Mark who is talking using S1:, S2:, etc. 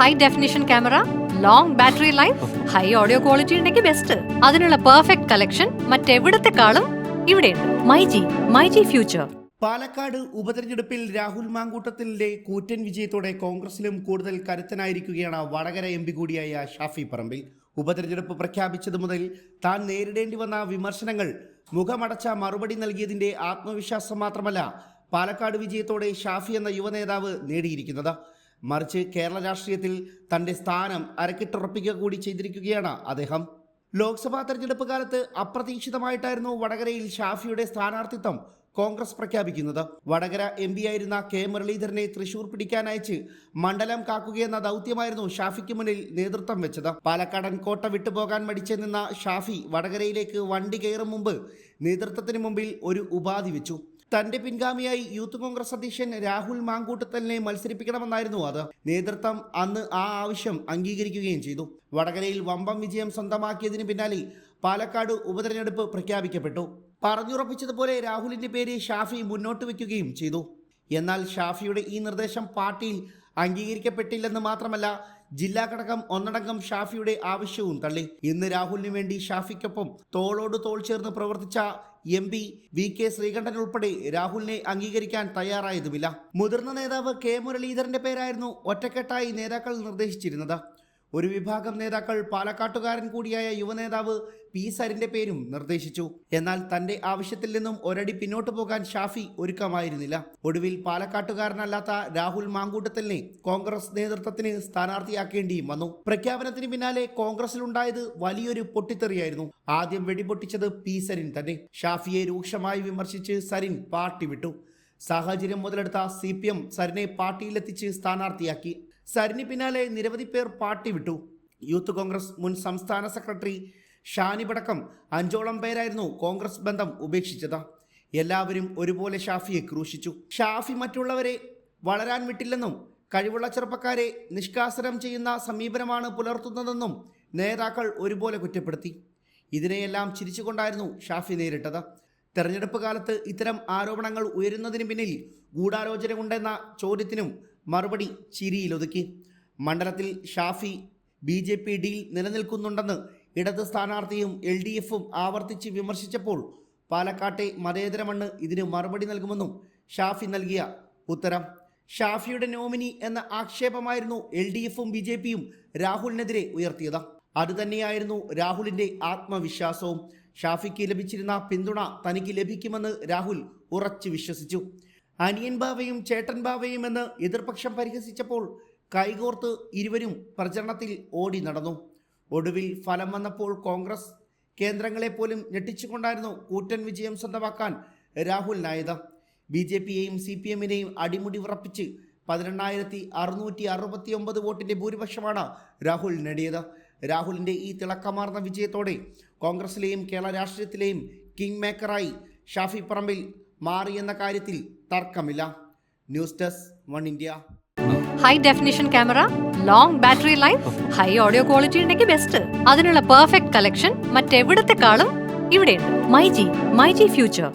S1: High definition camera long battery life high audio quality ഉണ്ടെങ്കിൽ best അതിനുള്ള perfect collection മറ്റെവിടത്തെക്കാളും ഇവിടെയുണ്ട്. My G my G future
S2: Palakkad ഉപതെരഞ്ഞെടുപ്പിൽ രാഹുൽ മാങ്കൂട്ടത്തിലെ കൂറ്റൻ വിജയത്തോടെ കോൺഗ്രസിലും കൂടുതൽ കരുത്തനായിരിക്കുകയാണ് വടകര എം പി കൂടിയായ ഷാഫി പറമ്പിൽ. ഉപതെരഞ്ഞെടുപ്പ് പ്രഖ്യാപിച്ചതു മുതൽ താൻ നേരിടേണ്ടി വന്ന വിമർശനങ്ങൾ മുഖമടച്ച മറുപടി നൽകിയതിന്റെ ആത്മവിശ്വാസം മാത്രമല്ല പാലക്കാട് വിജയത്തോടെ ഷാഫി എന്ന യുവനേതാവ് നേടിയിരിക്കുന്നത്. മറിച്ച് കേരള രാഷ്ട്രീയത്തിൽ തന്റെ സ്ഥാനം അരക്കിട്ടുറപ്പിക്കുക കൂടി ചെയ്തിരിക്കുകയാണ് അദ്ദേഹം. ലോക്സഭാ തെരഞ്ഞെടുപ്പ് കാലത്ത് അപ്രതീക്ഷിതമായിട്ടായിരുന്നു വടകരയിൽ ഷാഫിയുടെ സ്ഥാനാർത്ഥിത്വം കോൺഗ്രസ് പ്രഖ്യാപിക്കുന്നത്. വടകര എം പി ആയിരുന്ന കെ മുരളീധരനെ തൃശൂർ പിടിക്കാനയച്ച് മണ്ഡലം കാക്കുകയെന്ന ദൗത്യമായിരുന്നു ഷാഫിക്ക് മുന്നിൽ നേതൃത്വം വെച്ചത്. പാലക്കാടൻ കോട്ട വിട്ടുപോകാൻ മടിച്ചു നിന്ന ഷാഫി വടകരയിലേക്ക് വണ്ടി കയറും മുമ്പ് നേതൃത്വത്തിന് മുമ്പിൽ ഒരു ഉപാധി വെച്ചു. തന്റെ പിൻഗാമിയായി യൂത്ത് കോൺഗ്രസ് അധ്യക്ഷൻ രാഹുൽ മാങ്കൂട്ടത്തലിനെ മത്സരിപ്പിക്കണമെന്നായിരുന്നു അത്. നേതൃത്വം അന്ന് ആ ആവശ്യം അംഗീകരിക്കുകയും ചെയ്തു. വടകരയിൽ വമ്പം വിജയം സ്വന്തമാക്കിയതിന് പിന്നാലെ പാലക്കാട് ഉപതെരഞ്ഞെടുപ്പ് പ്രഖ്യാപിക്കപ്പെട്ടു. പറഞ്ഞുറപ്പിച്ചതുപോലെ രാഹുലിന്റെ പേര് ഷാഫി മുന്നോട്ട് വയ്ക്കുകയും ചെയ്തു. എന്നാൽ ഷാഫിയുടെ ഈ നിർദ്ദേശം പാർട്ടിയിൽ അംഗീകരിക്കപ്പെട്ടില്ലെന്ന് മാത്രമല്ല ജില്ലാ ഘടകം ഒന്നടങ്കം ഷാഫിയുടെ ആവശ്യവും തള്ളി. ഇന്ന് രാഹുലിന് വേണ്ടി ഷാഫിക്കൊപ്പം തോളോട് തോൾ ചേർന്ന് പ്രവർത്തിച്ച M P V K Sreekandan ഉൾപ്പെടെ രാഹുലിനെ അംഗീകരിക്കാൻ തയ്യാറായതുമില്ല. മുതിർന്ന നേതാവ് കെ മുരളീധരന്റെ പേരായിരുന്നു ഒറ്റക്കെട്ടായി നേതാക്കൾ നിർദ്ദേശിച്ചിരുന്നത്. ഒരു വിഭാഗം നേതാക്കൾ പാലക്കാട്ടുകാരൻ കൂടിയായ യുവനേതാവ് പി സരിന്റെ പേരും നിർദ്ദേശിച്ചു. എന്നാൽ തന്റെ ആവശ്യത്തിൽ നിന്നും ഒരടി പിന്നോട്ട് പോകാൻ ഷാഫി ഒരുക്കമായിരുന്നില്ല. ഒടുവിൽ പാലക്കാട്ടുകാരനല്ലാത്ത രാഹുൽ മാങ്കൂട്ടത്തിലിനെ കോൺഗ്രസ് നേതൃത്വത്തിന് സ്ഥാനാർത്ഥിയാക്കേണ്ടിയും വന്നു. പ്രഖ്യാപനത്തിന് പിന്നാലെ കോൺഗ്രസിലുണ്ടായത് വലിയൊരു പൊട്ടിത്തെറിയായിരുന്നു. ആദ്യം വെടിപൊട്ടിച്ചത് പി സരിൻ തന്നെ. ഷാഫിയെ രൂക്ഷമായി വിമർശിച്ച് സരിൻ പാർട്ടി വിട്ടു. സാഹചര്യം മുതലെടുത്ത സി പി എം സരിനെ പാർട്ടിയിലെത്തിച്ച് സ്ഥാനാർത്ഥിയാക്കി. സരിന് പിന്നാലെ നിരവധി പേർ പാർട്ടി വിട്ടു. യൂത്ത് കോൺഗ്രസ് മുൻ സംസ്ഥാന സെക്രട്ടറി ഷാനിപടക്കം അഞ്ചോളം പേരായിരുന്നു കോൺഗ്രസ് ബന്ധം ഉപേക്ഷിച്ചത്. എല്ലാവരും ഒരുപോലെ ഷാഫിയെ ക്രൂശിച്ചു. ഷാഫി മറ്റുള്ളവരെ വളരാൻ വിട്ടില്ലെന്നും കഴിവുള്ള ചെറുപ്പക്കാരെ നിഷ്കാസനം ചെയ്യുന്ന സമീപനമാണ് പുലർത്തുന്നതെന്നും നേതാക്കൾ ഒരുപോലെ കുറ്റപ്പെടുത്തി. ഇതിനെയെല്ലാം ചിരിച്ചുകൊണ്ടായിരുന്നു ഷാഫി നേരിട്ടത്. തെരഞ്ഞെടുപ്പ് കാലത്ത് ഇത്തരം ആരോപണങ്ങൾ ഉയരുന്നതിന് പിന്നിൽ ഗൂഢാലോചനയുണ്ടെന്ന ചോദ്യത്തിനും മറുപടി ചിരിയിലൊതുക്കി. മണ്ഡലത്തിൽ ഷാഫി ബി ജെ പി ഡിയിൽ നിലനിൽക്കുന്നുണ്ടെന്ന് ഇടത് സ്ഥാനാർത്ഥിയും എൽ ഡി എഫും ആവർത്തിച്ച് വിമർശിച്ചപ്പോൾ പാലക്കാട്ടെ മതേതര മണ്ണ് ഇതിന് മറുപടി നൽകുമെന്നും ഷാഫി നൽകിയ ഉത്തരം. ഷാഫിയുടെ നോമിനി എന്ന ആക്ഷേപമായിരുന്നു എൽ ഡി എഫും ബി ജെ പിയും രാഹുലിനെതിരെ ഉയർത്തിയത്. അതുതന്നെയായിരുന്നു രാഹുലിന്റെ ആത്മവിശ്വാസവും. ഷാഫിക്ക് ലഭിച്ചിരുന്ന പിന്തുണ തനിക്ക് ലഭിക്കുമെന്ന് രാഹുൽ ഉറച്ചു വിശ്വസിച്ചു. അനിയൻ ബാവയും ചേട്ടൻ ബാവയും എന്ന് എതിർപക്ഷം പരിഹസിച്ചപ്പോൾ കൈകോർത്ത് ഇരുവരും പ്രചരണത്തിൽ ഓടി നടന്നു. ഒടുവിൽ ഫലം വന്നപ്പോൾ കോൺഗ്രസ് കേന്ദ്രങ്ങളെപ്പോലും ഞെട്ടിച്ചുകൊണ്ടായിരുന്നു കൂറ്റൻ വിജയം സ്വന്തമാക്കാൻ രാഹുലിനായത് ബി ജെ പിയെയും സി പി എമ്മിനെയും അടിമുടി ഉറപ്പിച്ച് പതിനെണ്ണായിരത്തി അറുന്നൂറ്റി അറുപത്തി ഒമ്പത് വോട്ടിന്റെ ഭൂരിപക്ഷമാണ് രാഹുൽ നേടിയത്. രാഹുലിന്റെ ഈ തിളക്കമാർന്ന വിജയത്തോടെ കോൺഗ്രസിലെയും കേരള രാഷ്ട്രീയത്തിലെയും കിങ് മേക്കറായി ഷാഫി പറമ്പിൽ മാറിയെന്ന കാര്യത്തിൽ തർക്കമില്ല. News desk one India.
S1: High definition camera long battery life high audio quality ഉണ്ടെങ്കിൽ ബെസ്റ്റ് അതിനുള്ള പെർഫെക്റ്റ് കളക്ഷൻ മറ്റെവിടത്തെക്കാളും ഇവിടെയുണ്ട്. My G my G future